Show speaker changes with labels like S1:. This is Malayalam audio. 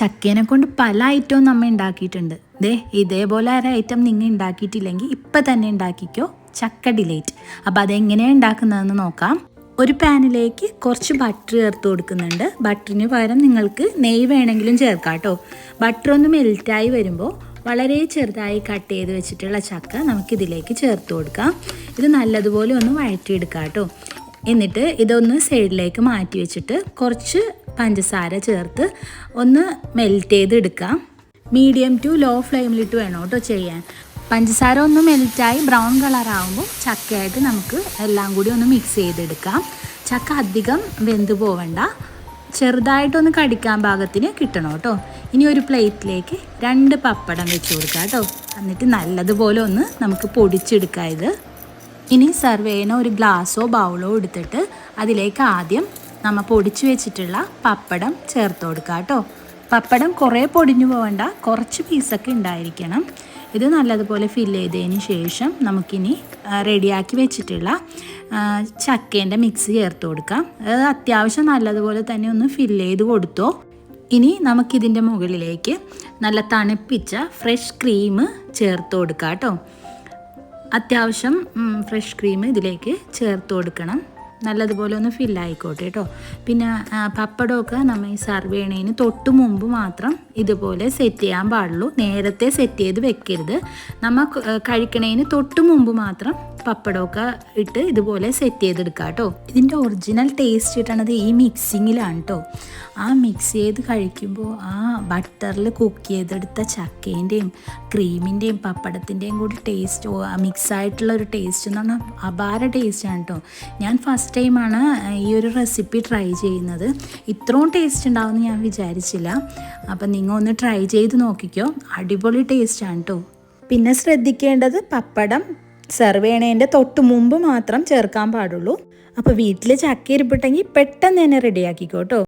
S1: ചക്കേനെ കൊണ്ട് പല ഐറ്റവും നമ്മൾ ഉണ്ടാക്കിയിട്ടുണ്ട് ദേ ഇതേപോലെ ഒരു ഐറ്റം നിങ്ങൾ ഉണ്ടാക്കിയിട്ടില്ലെങ്കിൽ ഇപ്പം തന്നെ ഉണ്ടാക്കിക്കോ ചക്ക ഡിലേറ്റ്. അപ്പോൾ അതെങ്ങനെയാണ് ഉണ്ടാക്കുന്നതെന്ന് നോക്കാം. ഒരു പാനിലേക്ക് കുറച്ച് ബട്ടർ ചേർത്ത് കൊടുക്കുന്നുണ്ട്. ബട്ടറിന് പകരം നിങ്ങൾക്ക് നെയ്യ് വേണമെങ്കിലും ചേർക്കാം കേട്ടോ. ബട്ടർ ഒന്ന് മെൽറ്റായി വരുമ്പോൾ വളരെ ചെറുതായി കട്ട് ചെയ്ത് വെച്ചിട്ടുള്ള ചക്ക നമുക്കിതിലേക്ക് ചേർത്ത് കൊടുക്കാം. ഇത് നല്ലതുപോലെ ഒന്ന് വഴറ്റിയെടുക്കാം കേട്ടോ. എന്നിട്ട് ഇതൊന്ന് സൈഡിലേക്ക് മാറ്റി വെച്ചിട്ട് കുറച്ച് പഞ്ചസാര ചേർത്ത് ഒന്ന് മെൽറ്റ് ചെയ്ത് എടുക്കാം മീഡിയം ടു ലോ ഫ്ലെയിമിലിട്ട് വേണം കേട്ടോ ചെയ്യാൻ. പഞ്ചസാര ഒന്ന് മെൽറ്റായി ബ്രൗൺ കളറാകുമ്പോൾ ചക്കയായിട്ട് നമുക്ക് എല്ലാം കൂടി ഒന്ന് മിക്സ് ചെയ്തെടുക്കാം. ചക്ക അധികം വെന്ത് പോവണ്ട. ചെറുതായിട്ടൊന്ന് കടിക്കാൻ ഭാഗത്തിന് കിട്ടണം കേട്ടോ. ഇനി ഒരു പ്ലേറ്റിലേക്ക് രണ്ട് പപ്പടം വെച്ച് കൊടുക്കാം കേട്ടോ. എന്നിട്ട് നല്ലതുപോലെ ഒന്ന് നമുക്ക് പൊടിച്ചെടുക്കാം ഇത്. ഇനി സെർവ് ചെയ്യുന്ന ഒരു ഗ്ലാസ്സോ ബൗളോ എടുത്തിട്ട് അതിലേക്ക് ആദ്യം നമ്മൾ പൊടിച്ചു വെച്ചിട്ടുള്ള പപ്പടം ചേർത്ത് കൊടുക്കുക കേട്ടോ പപ്പടം കുറേ പൊടിഞ്ഞു പോകണ്ട കുറച്ച് പീസൊക്കെ ഉണ്ടായിരിക്കണം. ഇത് നല്ലതുപോലെ ഫിൽ ചെയ്തതിന് ശേഷം നമുക്കിനി റെഡിയാക്കി വെച്ചിട്ടുള്ള ചക്കേന്റെ മിക്സ് ചേർത്ത് കൊടുക്കാം. അത് അത്യാവശ്യം നല്ലതുപോലെ തന്നെ ഒന്ന് ഫിൽ ചെയ്ത് കൊടുത്തോ. ഇനി നമുക്കിതിന്റെ മുകളിലേക്ക് നല്ല തണുപ്പിച്ച ഫ്രഷ് ക്രീം ചേർത്ത് കൊടുക്കാം കേട്ടോ അത്യാവശ്യം ഫ്രഷ് ക്രീം ഇതിലേക്ക് ചേർത്ത് കൊടുക്കണം. നല്ലതുപോലെ ഒന്ന് ഫില്ലായിക്കോട്ടെ കേട്ടോ പിന്നെ പപ്പടമൊക്കെ നമ്മൾ ഈ സർവ് ചെയ്യണതിന് തൊട്ട് മുമ്പ് മാത്രം ഇതുപോലെ സെറ്റ് ചെയ്യാൻ പാടുള്ളൂ. നേരത്തെ സെറ്റ് ചെയ്ത് വെക്കരുത്. നമ്മൾ കഴിക്കണതിന് തൊട്ട് മുമ്പ് മാത്രം പപ്പടമൊക്കെ ഇട്ട് ഇതുപോലെ സെറ്റ് ചെയ്തെടുക്കുക കേട്ടോ ഇതിന്റെ ഒറിജിനൽ ടേസ്റ്റ് കിട്ടണത് ഈ മിക്സിങ്ങിലാണ് കേട്ടോ ആ മിക്സ് ചെയ്ത് കഴിക്കുമ്പോൾ ആ ബട്ടറിൽ കുക്ക് ചെയ്തെടുത്ത ചക്കേന്റെയും ക്രീമിന്റെയും പപ്പടത്തിന്റെയും കൂടി ടേസ്റ്റ് മിക്സ് ആയിട്ടുള്ള ഒരു ടേസ്റ്റ് എന്ന് പറഞ്ഞാൽ അപാര ടേസ്റ്റാണ് കേട്ടോ ഞാൻ ഫസ്റ്റ് ടൈമാണ് ഈ ഒരു റെസിപ്പി ട്രൈ ചെയ്യുന്നത്. ഇത്രയും ടേസ്റ്റ് ഉണ്ടാവുമെന്ന് ഞാൻ വിചാരിച്ചില്ല. അപ്പം നിങ്ങൾ ഒന്ന് ട്രൈ ചെയ്ത് നോക്കിക്കോ. അടിപൊളി ടേസ്റ്റാണ് കേട്ടോ പിന്നെ ശ്രദ്ധിക്കേണ്ടത് പപ്പടം സെർവ് ചെയ്യണതിന്റെ തൊട്ട് മുമ്പ് മാത്രം ചേർക്കാൻ പാടുള്ളൂ. അപ്പോൾ വീട്ടിൽ ചക്ക ഇരിപ്പിട്ടെങ്കിൽ പെട്ടെന്ന് തന്നെ റെഡിയാക്കിക്കോ കേട്ടോ